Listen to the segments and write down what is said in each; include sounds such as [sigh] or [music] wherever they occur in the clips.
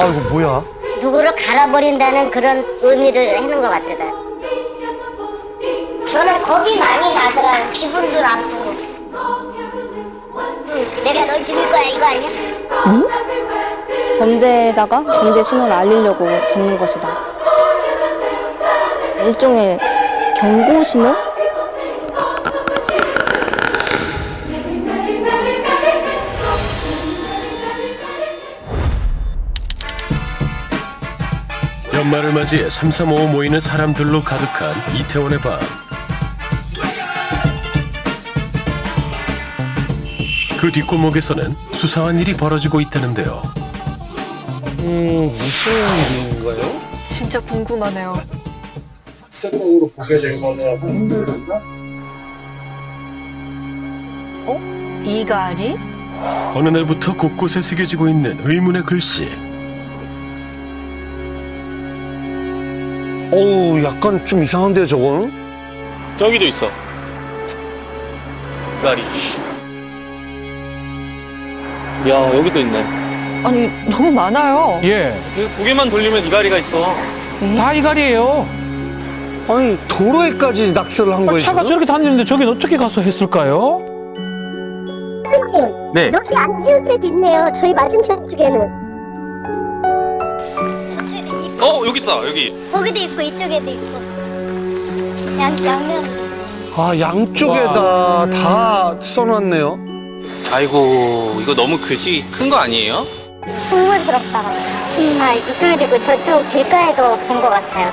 아 이거 뭐야? 누구를 갈아버린다는 그런 의미를 해놓은 것 같아. 저는 겁이 많이 나더라. 기분도 나쁘고. 응, 내가 널 죽일 거야 이거 아니야? 범죄자가 범죄 신호를 알리려고 적는 것이다. 일종의 경고 신호? 연말을 맞이해 삼삼오오 모이는 사람들로 가득한 이태원의 밤. 그 뒷골목에서는 수상한 일이 벌어지고 있다는데요. 음 무슨 일인가요? 진짜 궁금하네요. 적극적으로 보게 되면은 힘들던가? 이갈이? 어느 날부터 곳곳에 새겨지고 있는 의문의 글씨. 어우 약간 좀 이상한데요 저거는? 저기도 있어. 다리. 야 여기도 있네. 아니 너무 많아요. 예, 여기 고개만 돌리면 이가리가 있어. 다 이갈이에요. 아니 도로에까지 낙서를 한 거예요 차가 지금? 저렇게 다니는데 저긴 어떻게 가서 했을까요? 선생님, 네. 여기 안 지울 때도 있네요. 저희 맞은편 쪽에는. 어 여기 있다 여기. 거기도 있고 이쪽에도 있고. 양 양면. 아 양쪽에다 다 써놨네요 아이고 이거 너무 글씨 큰 거 아니에요? 충물스럽다고. 아 이쪽에도 있고 저쪽 길가에도 본 것 같아요.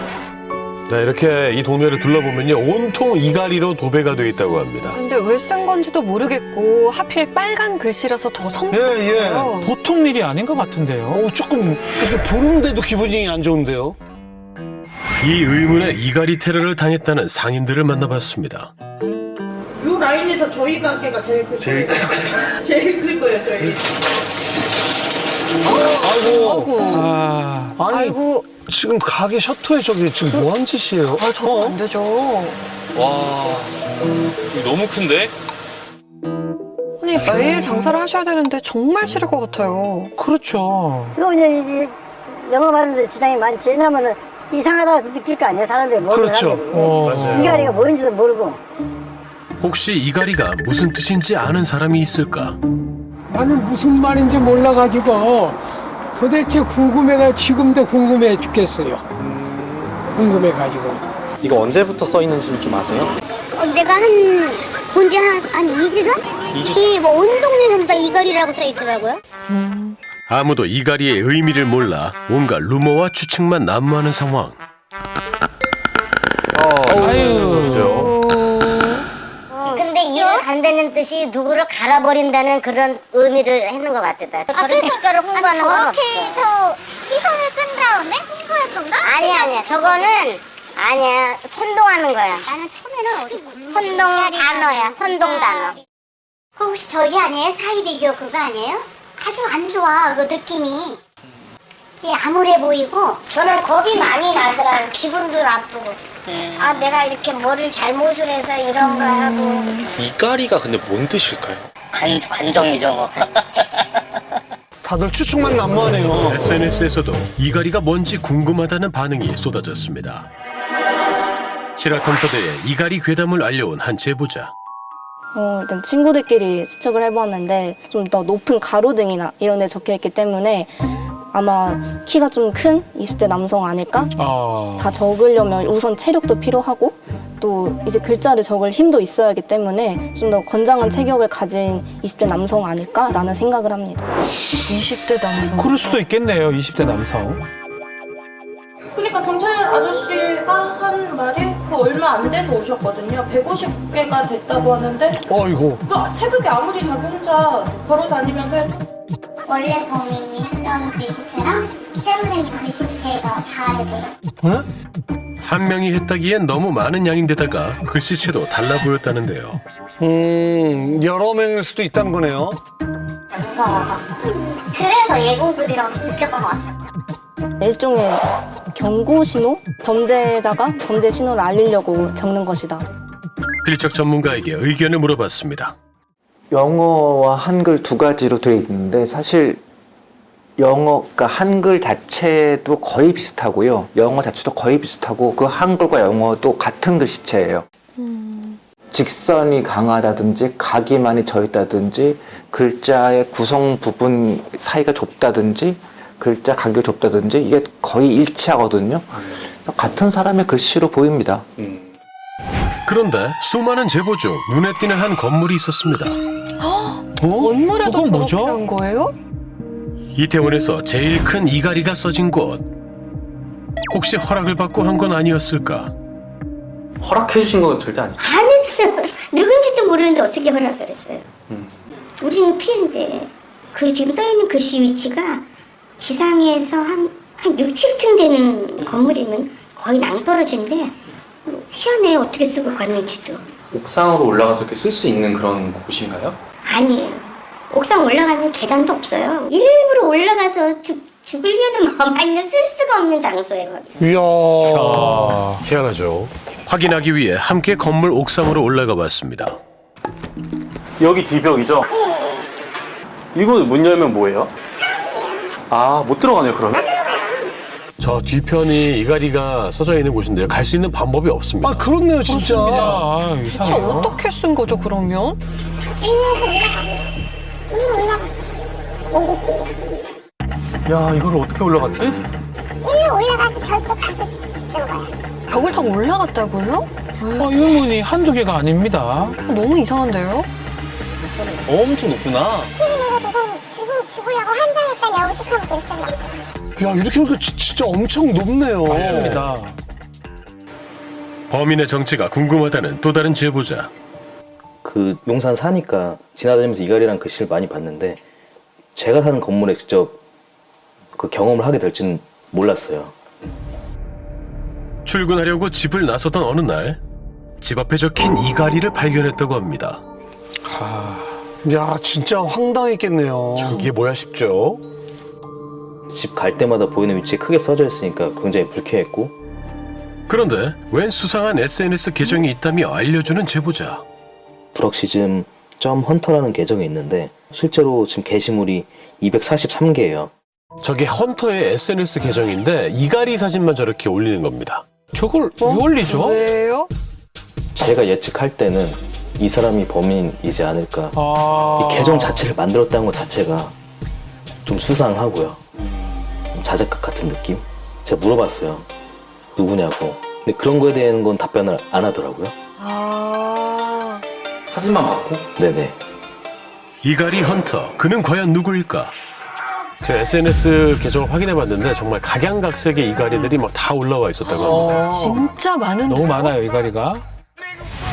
네, 이렇게 이 동네를 둘러보면요. 온통 이가리로 도배가 되어 있다고 합니다. 근데 왜 쓴 건지도 모르겠고 하필 빨간 글씨라서 더 예 예 성급해요. 보통 일이 아닌 것 같은데요. 어 조금 이렇게 보는데도 기분이 안 좋은데요 이 의문의 이가리 테러를 당했다는 상인들을 만나봤습니다. 요 라인에서 저희 가게가 제일 클 제일 거예요. [laughs] 제일 클 거예요, 저희. 아이고 아, 아니 아이고 지금 가게 셔터에 저기 지금 뭐 한 짓이에요? 아 저거 안 되죠. 와 이거 너무 큰데? 아니 매일 장사를 하셔야 되는데 정말 싫을 것 같아요. 그렇죠. 그거 이제, 이제 영업하는데 지장이 많지. 왜냐면은 이상하다 느낄 거 아니에요, 사람들이. 모르는 그렇죠. 사람들이. 어. 이가리가 뭔지도 모르고. 혹시 이가리가 무슨 뜻인지 아는 사람이 있을까? 나는 무슨 말인지 몰라가지고 도대체 궁금해가 지금도 궁금해 죽겠어요. 궁금해가지고. 이거 언제부터 써 있는지 좀 아세요? 어, 내가 한 본지 한, 한 2주 전? 2주 전. 전부 다 이거리라고 써 있더라고요. 아무도 이가리의 의미를 몰라 온갖 루머와 추측만 난무하는 상황. 아유. 근데 뜻이 누구를 갈아버린다는 그런 의미를 해놓은 것 같아. 저런 색깔을 홍보하는 건 없어. 해서 시선을 끈 다음에 홍보할 건가? 아니야, 아니야. 저거는 아니야. 선동하는 거야. 나는 처음에는 어디 선동 단어야. 선동 단어. 그거 혹시 저기 아니에요? 사이 비교 그거 아니에요? 아주 안 좋아 그 느낌이 암울해 보이고 저는 겁이 많이 나더라. 기분도 나쁘고. 아, 내가 이렇게 뭐를 잘못을 해서 이런 거 하고. 이가리가 근데 뭔 뜻일까요? 관, 관정이죠 뭐. [laughs] 다들 추측만 난무하네요 SNS에서도 이가리가 뭔지 궁금하다는 반응이 쏟아졌습니다. 실화 탐사대에 이가리 괴담을 알려온 한 제보자. 어, 일단 친구들끼리 추측을 해보았는데 좀 더 높은 가로등이나 이런 데 적혀 있기 때문에 아마 키가 좀 큰 20대 남성 아닐까? 아. 다 적으려면 우선 체력도 필요하고 또 이제 글자를 적을 힘도 있어야 하기 때문에 좀 더 건장한 체격을 가진 20대 남성 아닐까라는 생각을 합니다. 20대 남성. 그럴 수도 있겠네요, 20대 남성. 그러니까 경찰 아저씨가 한 말이 그 얼마 안 돼서 오셨거든요. 150개가 됐다고 하는데 어이고 또 새벽에 아무리 자기 혼자 걸어 다니면서 해도 원래 범인이 했던 글씨체랑 새로 생긴 글씨체가 다르대요 한 명이 했다기엔 너무 많은 양인데다가 글씨체도 달라 보였다는데요. 음 여러 명일 수도 있다는 거네요 무서워서 그래서 예고글이라고 좀 느꼈던 것 같아요 일종의 경고 신호? 범죄자가 범죄 신호를 알리려고 적는 것이다. 필적 전문가에게 의견을 물어봤습니다. 영어와 한글 두 가지로 되어 있는데 사실 영어, 그러니까 한글 자체도 거의 비슷하고요. 영어 자체도 거의 비슷하고 그 한글과 영어도 같은 글씨체예요. 직선이 강하다든지 각이 많이 져 있다든지 글자의 구성 부분 사이가 좁다든지 글자 간격이 좁다든지 이게 거의 일치하거든요. 같은 사람의 글씨로 보입니다. 그런데 수많은 제보 중 눈에 띄는 한 건물이 있었습니다. 건물에도 저건 저렇게 뭐죠? 한 거예요? 이태원에서 제일 큰 이가리가 써진 곳. 혹시 허락을 받고 한 건 아니었을까? 허락해 주신 건 절대 아니에요. 안 했어요. 누군지도 모르는데 어떻게 허락을 했어요? 우리는 피해인데 그 지금 써있는 글씨 위치가 지상에서 한, 한 6, 7층 되는 건물이면 거의 낭떠러지인데 희한해 어떻게 쓰고 갔는지도 옥상으로 올라가서 이렇게 쓸 수 있는 그런 곳인가요? 아니에요. 옥상 올라가는 계단도 없어요. 일부러 올라가서 죽, 죽으려는 마음 아니면 쓸 수가 없는 장소예요. 이야. 아, 희한하죠. 확인하기 위해 함께 건물 옥상으로 올라가 봤습니다. 여기 뒤벽이죠? 이거 문 열면 뭐예요? 아, 못 들어가네요, 그러면? 저 뒤편이 이가리가 써져 있는 곳인데요. 갈 수 있는 방법이 없습니다. 아, 그렇네요, 진짜. 아, 대체 이상해요. 어떻게 쓴 거죠 그러면? 야, 이걸 어떻게 올라갔지? 일로 올라가서 절도 가서 쓴 거야. 벽을 타고 올라갔다고요? 어, 이 문이 한두 개가 아닙니다. 너무 이상한데요? 엄청 높구나. 내가 저 사람 죽을, 죽으려고 환장했다냐 오죽하고 그랬었나. 야, 이렇게 보니까 지- 진짜 엄청 높네요. 맞습니다. 범인의 정체가 궁금하다는 또 다른 제보자. 그 용산 사니까 지나다니면서 이갈이라는 글씨를 많이 봤는데 제가 사는 건물에 직접 그 경험을 하게 될지는 몰랐어요. 출근하려고 집을 나섰던 어느 날 집 앞에 적힌 이가리를 발견했다고 합니다. 야, 진짜 황당했겠네요. 이게 뭐야 싶죠? 집 갈 때마다 보이는 위치에 크게 써져 있으니까 굉장히 불쾌했고 그런데 웬 수상한 SNS 계정이 있다며 알려주는 제보자. 브럭시즘 점 헌터라는 계정이 있는데 실제로 지금 게시물이 243개예요. 저게 헌터의 SNS 계정인데 이가리 사진만 저렇게 올리는 겁니다. 저걸 왜 올리죠? 왜요? 제가 예측할 때는 이 사람이 범인이지 않을까. 아. 이 계정 자체를 만들었다는 것 자체가 좀 수상하고요. 좀 자작극 같은 느낌? 제가 물어봤어요. 누구냐고. 근데 그런 거에 대한 건 답변을 안 하더라고요. 아 사진만 받고? 네네. 이가리 헌터, 그는 과연 누구일까? 제가 SNS 계정을 확인해봤는데 정말 각양각색의 이가리들이 막 다 올라와 있었다고 합니다. 진짜 많은데 너무 많아요, 이가리가.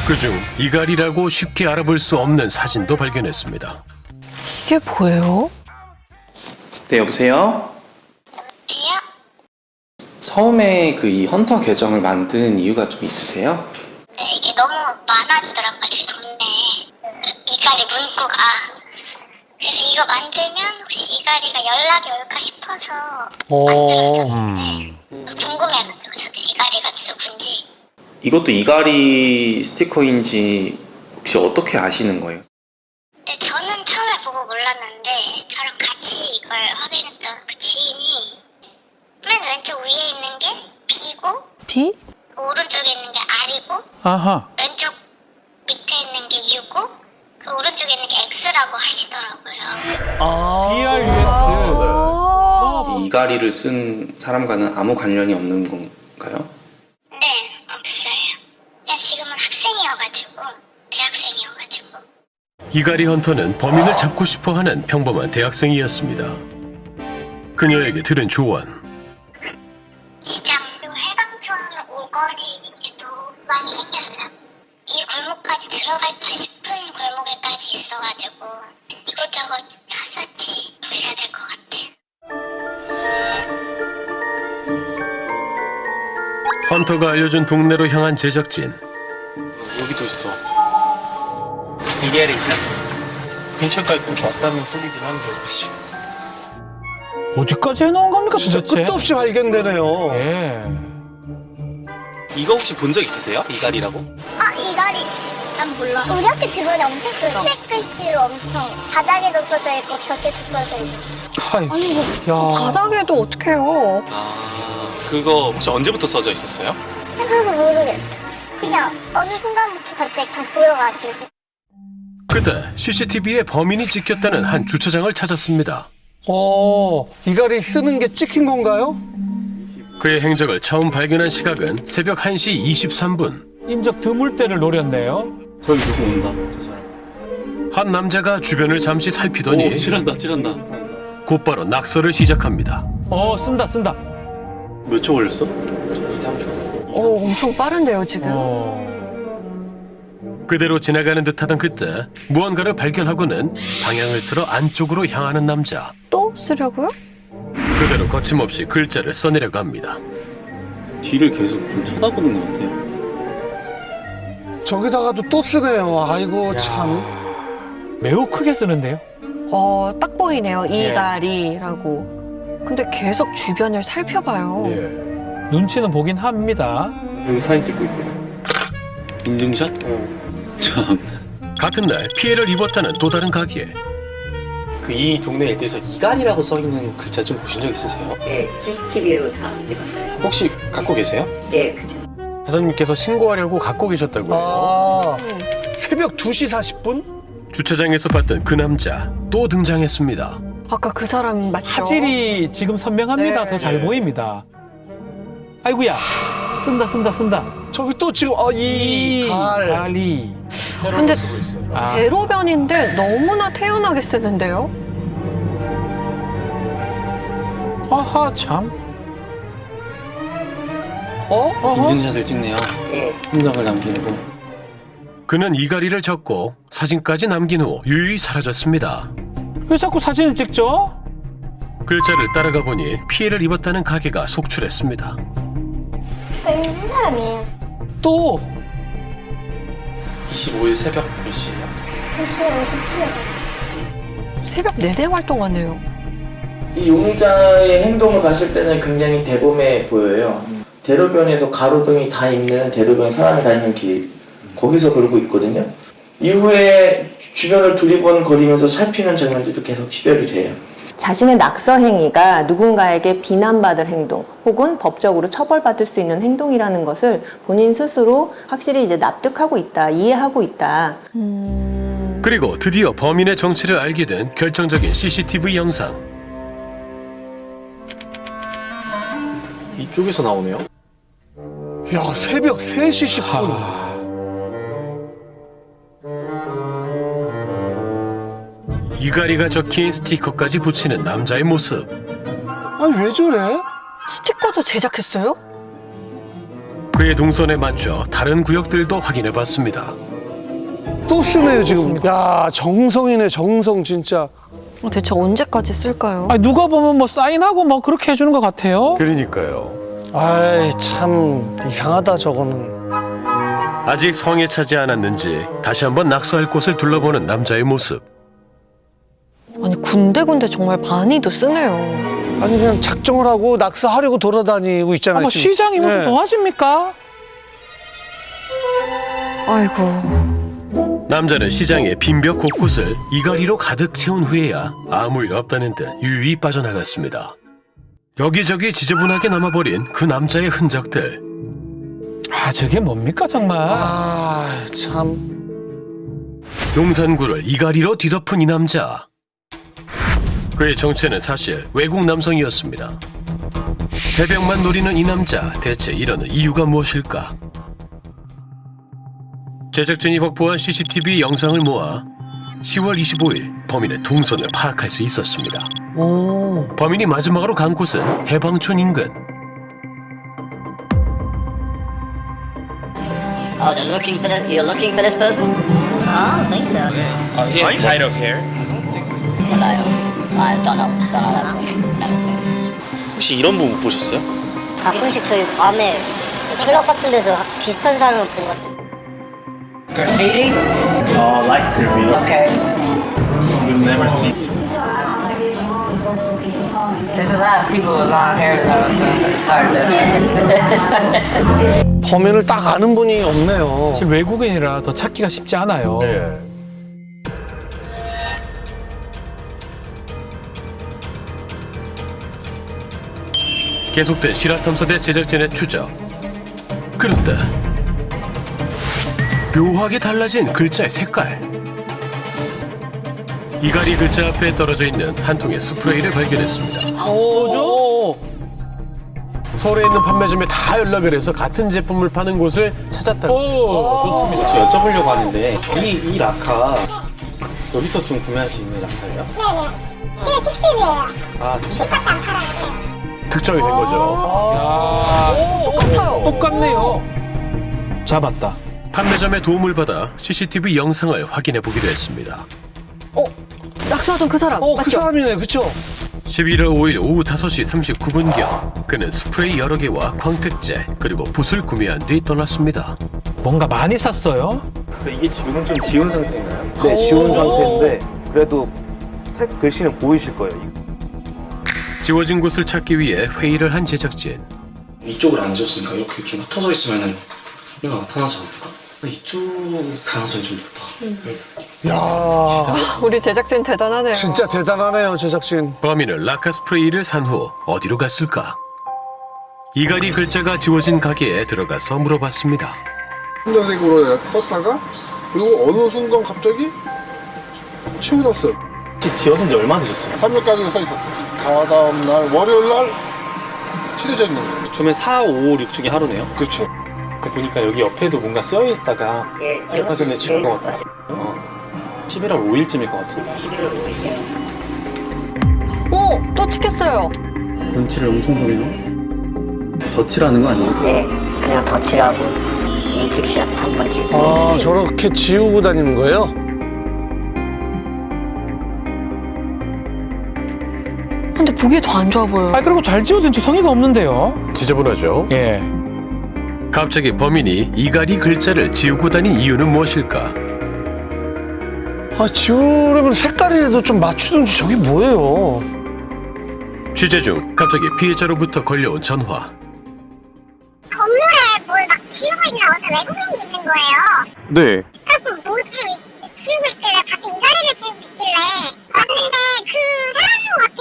그중 이가리라고 쉽게 알아볼 수 없는 사진도 발견했습니다. 이게 뭐예요? 네, 여보세요? 처음에 그 이 헌터 계정을 만든 이유가 좀 있으세요? 네, 이게 너무 많아지더라고요, 저희 동네에. 그 이가리 문구가. 그래서 이거 만들면 혹시 이가리가 연락이 올까 싶어서 어. 만들었었는데 궁금해가지고 저도 이가리가 누군지. 이것도 이가리 스티커인지 혹시 어떻게 아시는 거예요? 아하. 왼쪽 밑에 있는 게 U고 그 오른쪽에 있는 게 X라고 하시더라고요. 아. BRUS. 아이 이가리를 쓴 사람과는 아무 관련이 없는 건가요? 네, 없어요. 그냥 지금은 학생이어가지고 대학생이어가지고 이가리 헌터는 범인을 잡고 싶어 하는 평범한 대학생이었습니다. 그녀에게 들은 조언. 헌터가 알려준 동네로 향한 제작진. 여기도 있어. 이게리. 근처까지 좀 왔다는 소리긴 한데. 씨. 어디까지 해놓은 겁니까, 진짜 도대체? 끝도 없이 발견되네요. 예. 이거 혹시 본 적 있으세요? 이가리라고? 아 이거리 난 몰라. 우리 학교 주변에 엄청 써. 책글씨로 엄청 바닥에도 써져 있고 벽에도 써져 있고. 아이고. 아니 뭐 야. 바닥에도 어떻게 해요? 그거 혹시 언제부터 써져 있었어요? 저도 모르겠어요. 그냥 어느 순간부터 갑자기 다 보여가지고. 그때 CCTV에 범인이 찍혔다는 한 주차장을 찾았습니다. 어, 이갈이 쓰는 게 찍힌 건가요? 그의 행적을 처음 발견한 시각은 새벽 1시 23분. 인적 드물 때를 노렸네요. 저기 누구 온다 저 사람 한 남자가 주변을 잠시 살피더니 오 칠한다 칠한다 곧바로 낙서를 시작합니다. 어, 쓴다, 쓴다. 몇 초 걸렸어? 2, 3초 오 엄청 빠른데요 지금. 어. 그대로 지나가는 듯하던 그때 무언가를 발견하고는 방향을 틀어 안쪽으로 향하는 남자. 또 쓰려고요? 그대로 거침없이 글자를 써내려고 합니다. 뒤를 계속 좀 쳐다보는 것 같아요 저기다가도 또 쓰네요. 아이고, 참. 매우 크게 쓰는데요. 어 딱 보이네요 이가리라고. 근데 계속 주변을 살펴봐요. 눈치는 보긴 합니다. 여기 사진 찍고 있대 인증샷? 참 같은 날 피해를 입었다는 또 다른 가게. 그 이 동네 일대에서 이갈이라고 써 있는 글자 좀 보신 적 있으세요? 네, CCTV로 다 찍었어요. 혹시 갖고 계세요? 네, 그죠. 사장님께서 신고하려고 갖고 계셨다고요. 아, 새벽 2시 40분? 주차장에서 봤던 그 남자 또 등장했습니다. 아까 그 사람 맞죠? 화질이 지금 선명합니다. 네. 더잘 보입니다. 아이고야. 쓴다, 쓴다, 쓴다. 저기 또 지금, 아, 이, 갈. 갈이. 근데 아, 대로변인데 너무나 태연하게 쓰는데요? 아하, 참. 어? 어허. 인증샷을 찍네요 예. 흔적을 남기고 그는 이가리를 적고 사진까지 남긴 후 유유히 사라졌습니다. 왜 자꾸 사진을 찍죠? 글자를 따라가 보니 피해를 입었다는 가게가 속출했습니다. 있는 사람이에요. 또? 25일 새벽 몇 시예요? 2시 57분. 새벽 내내 활동하네요. 이 용의자의 행동을 봤을 때는 굉장히 대범해 보여요. 대로변에서 가로등이 다 있는 대로변 사람이 다니는 길 거기서 그러고 있거든요. 이후에 주변을 두리번거리면서 살피는 장면들도 계속 시별이 돼요. 자신의 낙서 행위가 누군가에게 비난받을 행동 혹은 법적으로 처벌받을 수 있는 행동이라는 것을 본인 스스로 확실히 이제 납득하고 있다, 이해하고 있다. 그리고 드디어 범인의 정체를 알게 된 결정적인 CCTV 영상. 이쪽에서 나오네요. 야, 새벽 3시 10분. 이가리가 적힌 스티커까지 붙이는 남자의 모습. 아니, 왜 저래? 스티커도 제작했어요? 그의 동선에 맞춰 다른 구역들도 확인해 봤습니다. 또 쓰네요, 지금. 야, 정성이네, 정성, 진짜. 어, 대체 언제까지 쓸까요? 아, 누가 보면 뭐 사인하고 뭐 그렇게 해주는 것 같아요. 그러니까요. 아이, 참, 이상하다, 저거는. 아직 성에 차지 않았는지 다시 한번 낙서할 곳을 둘러보는 남자의 모습. 아니 군데군데 정말 많이도 쓰네요. 아니, 그냥 작정을 하고 낙서하려고 돌아다니고 있잖아요. 아마 지금. 시장이 무슨 예. 도와줍니까? 아이고. 남자는 시장의 빈벽 곳곳을 이가리로 가득 채운 후에야 아무 일 없다는 듯 유유히 빠져나갔습니다. 여기저기 지저분하게 남아버린 그 남자의 흔적들. 아, 저게 뭡니까, 정말? 아, 참. 용산구를 이가리로 뒤덮은 이 남자. 그의 정체는 사실 외국 남성이었습니다. 새벽만 노리는 이 남자 대체 이러는 이유가 무엇일까? 제작진이 확보한 CCTV 영상을 모아 10월 25일 범인의 동선을 파악할 수 있었습니다. 오. 범인이 마지막으로 간 곳은 해방촌 인근. Oh, they're looking for this. You're looking for this person? I don't think so. Oh, he has tied up hair. Well, I, I don't know. Don't know that. Never seen. it. 혹시 이런 분 못 보셨어요? 가끔씩 저희 밤에 클럽 같은 데서 비슷한 사람을 본 것 같아요. Oh, like. Okay. You've never seen. There's a lot of people with long hair though, so it's hard to. 범인을 딱 아는 분이 없네요. 사실 외국인이라 더 찾기가 쉽지 않아요. 계속된 실화탐사대 제작진의 추적. 그런데 묘하게 달라진 글자의 색깔. 이갈이 글자 앞에 떨어져 있는 한 통의 스프레이를 발견했습니다. 뭐죠? 서울에 있는 판매점에 다 연락을 해서 같은 제품을 파는 곳을 찾았다는 좋습니다. 저 여쭤보려고 하는데 이, 이 라카 여기서 좀 구매할 수 있는 라카예요? 네네. 실내 칙십이에요. 아, 좋습니다. 똑같이 안 팔아요. 특정이 된 거죠. 똑같아요. 똑같네요. 잡았다. 판매점의 도움을 받아 CCTV 영상을 확인해 보기로 했습니다. 낙서하던 그 사람 어, 그 맞죠? 사람이네, 그쵸? 11월 5일 오후 5시 39분경 그는 스프레이 여러 개와 광택제 그리고 붓을 구매한 뒤 떠났습니다. 뭔가 많이 샀어요? 이게 지금은 좀 지운 상태인가요? 네, 지운 상태인데 그래도 책 글씨는 보이실 거예요. 지워진 곳을 찾기 위해 회의를 한 제작진. 이쪽을 안 지웠으니까 이렇게 좀 흩어져 있으면은 얘가 나타나지 않을까? 이쪽 가능성이 좀 높다. 야 [laughs] 우리 제작진 대단하네요. 진짜 대단하네요, 제작진. 범인은 라카 스프레이를 산 후 어디로 갔을까? 이갈이 글자가 지워진 가게에 들어가서 물어봤습니다. 흰색으로 썼다가 그리고 어느 순간 갑자기 치워놨어요. 혹시 지어진 지 얼마나 되셨어요? 3일까지 써 있었어요. 다 다음 날 월요일 날 칠해져 있는 거예요. 처음에 4, 5, 6 중에 하루네요? 그렇죠. 보니까 여기 옆에도 뭔가 쓰여 있다가 얼마 전에 지운 것 같아요. 어, 11월 5일쯤일 것 같은데. 오, 또 찍혔어요. 눈치를 엄청 보이네. 덧칠하는 거 아니에요? 네, 그냥 덧칠하고 인식샷 한번 찍고. 아, 저렇게 지우고 다니는 거예요? 보기에 더 안 좋아 보여요. 아 그리고 잘 지워둔지 성의가 없는데요. 지저분하죠? 예. 갑자기 범인이 이갈이 글자를 지우고 다닌 이유는 무엇일까? 아, 지우려면 색깔이라도 좀 맞추든지 저게 뭐예요? 취재 중 갑자기 피해자로부터 걸려온 전화. 건물에 뭘막 지우고 있는 어떤 외국인이 있는 거예요. 네. 그래서 뭐지 지우고 있길래 밖에 이가리를 지우고 있길래 봤는데 그 사람인 것.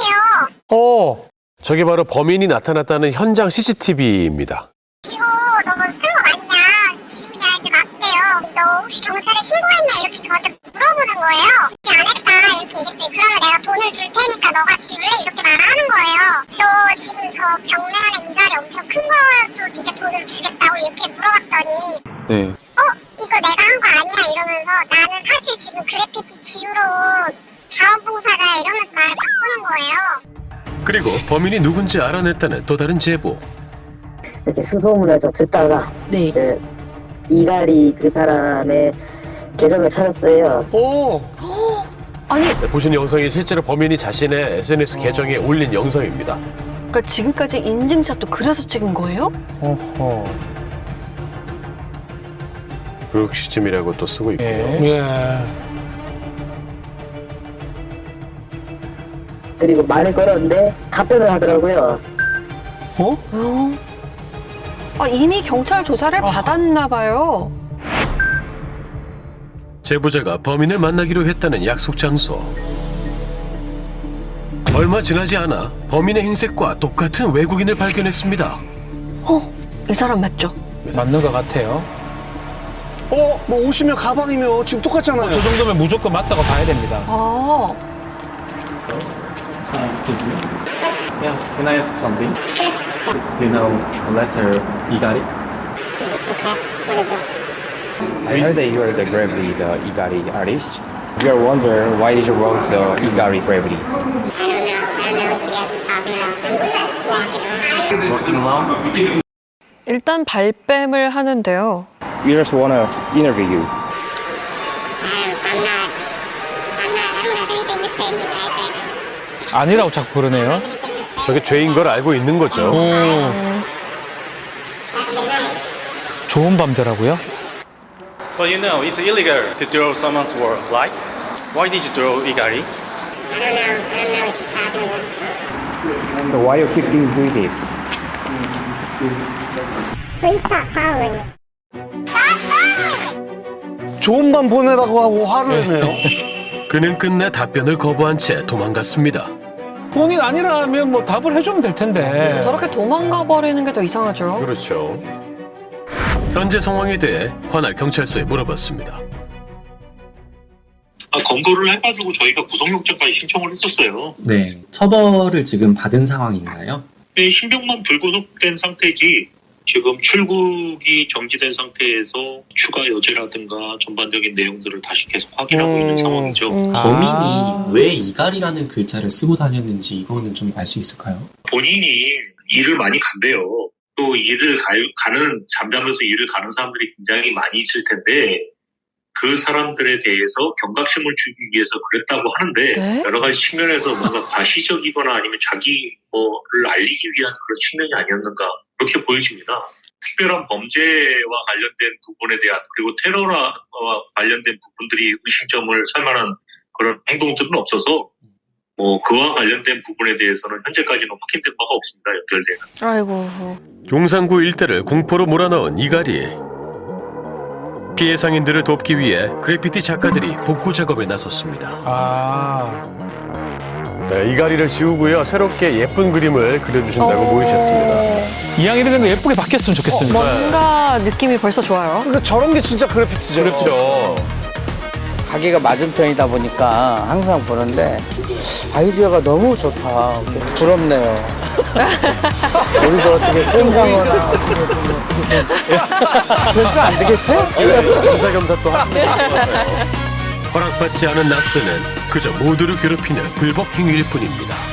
어. 저게 바로 범인이 나타났다는 현장 CCTV입니다. 이거 너쓴거 맞냐? 지우냐 이제 맞대요. 너 혹시 경찰에 신고했냐 이렇게 저한테 물어보는 거예요. 안 했다 이렇게 얘기했더니 그러면 내가 돈을 줄 테니까 너가 지울래 이렇게 말하는 거예요. 너 지금 저 벽면 안에 이갈이 엄청 큰 거도 네가 돈을 주겠다고 이렇게 물어봤더니 네. 어? 이거 내가 한 거 아니야 이러면서 나는 사실 지금 그래피티 지우러 온 자원봉사자 이러면서 나를 바꾸는 거예요. 그리고 범인이 누군지 알아냈다는 또 다른 제보. 이렇게 수소문해서 듣다가 네. 이갈이 그 사람의 계정을 찾았어요. 오. 아니, 네, 보신 영상이 실제로 범인이 자신의 SNS 계정에 올린 영상입니다. 그러니까 지금까지 인증샷도 그래서 찍은 거예요? 어허. 브룩시즘이라고 또 쓰고 있고요. 예. 그리고 말을 걸었는데 답변을 하더라고요. 어? 어? 아, 이미 경찰 조사를 받았나 봐요. 제보자가 범인을 만나기로 했다는 약속 장소. 얼마 지나지 않아 범인의 행색과 똑같은 외국인을 발견했습니다. 어? 이 사람 맞죠? 맞는 것 같아요. 어, 뭐 옷이며 가방이며 지금 똑같잖아요. 저 정도면 무조건 맞다고 봐야 됩니다. 아, Excuse me. Yes, can I ask something? You know the letter Igari? I heard that you are the Gravity, the Igari artist. We are wondering why did you wrote the Igari Gravity? Working alone? 일단 발뺌을 하는데요. We just wanna interview you. 아니라고 자꾸 그러네요. 저게 죄인 걸 알고 있는 거죠. 좋은 밤대라고요? Well, you know, it's illegal to throw someone's work, right? Why did you throw Igari? I don't know. I don't know what you're talking about. Why you keep doing, doing this? 좋은 밤 보내라고 하고 화를 내네요. 그는 끝내 답변을 거부한 채 도망갔습니다. 본인 아니라면 뭐 답을 해주면 될 텐데. 저렇게 도망가 버리는 게 더 이상하죠. 그렇죠. 현재 상황에 대해 관할 경찰서에 물어봤습니다. 아, 검거를 해가지고 저희가 구속영장까지 신청을 했었어요. 네, 처벌을 지금 받은 상황인가요? 네, 신병만 불구속된 상태지 지금 출국이 정지된 상태에서 추가 여죄라든가 전반적인 내용들을 다시 계속 확인하고 있는 상황이죠. 범인이 왜 이갈이라는 글자를 쓰고 다녔는지 이거는 좀 알 수 있을까요? 본인이 일을 많이 간대요. 또 일을 가, 가는 잠자면서 일을 가는 사람들이 굉장히 많이 있을 텐데 그 사람들에 대해서 경각심을 주기 위해서 그랬다고 하는데 네? 여러 가지 측면에서 뭔가 과시적이거나 아니면 자기 뭐를 알리기 위한 그런 측면이 아니었는가 그렇게 보여집니다. 특별한 범죄와 관련된 부분에 대한 그리고 테러와 관련된 부분들이 의심점을 살 만한 그런 행동들은 없어서 뭐 그와 관련된 부분에 대해서는 현재까지는 확인된 바가 없습니다. 연결된. 아이고. 용산구 일대를 공포로 몰아넣은 이갈이 피해 상인들을 돕기 위해 그래피티 작가들이 복구 작업에 나섰습니다. 아. 네, 이갈이를 지우고요. 새롭게 예쁜 그림을 그려주신다고 어. 모이셨습니다. 이왕 이런 거 예쁘게 바뀌었으면 좋겠습니다. 뭔가 느낌이 벌써 좋아요. 그러니까 저런 게 진짜 그래피티죠. 그렇죠. 가게가 맞은편이다 보니까 항상 보는데 아이디어가 너무 좋다. 부럽네요. [laughs] 우리도 어떻게 꼼강거나 [laughs] 그래도 안 되겠지? [laughs] 겸사겸사 또 합니다. 허락받지 않은 낙서는 그저 모두를 괴롭히는 불법 행위일 뿐입니다.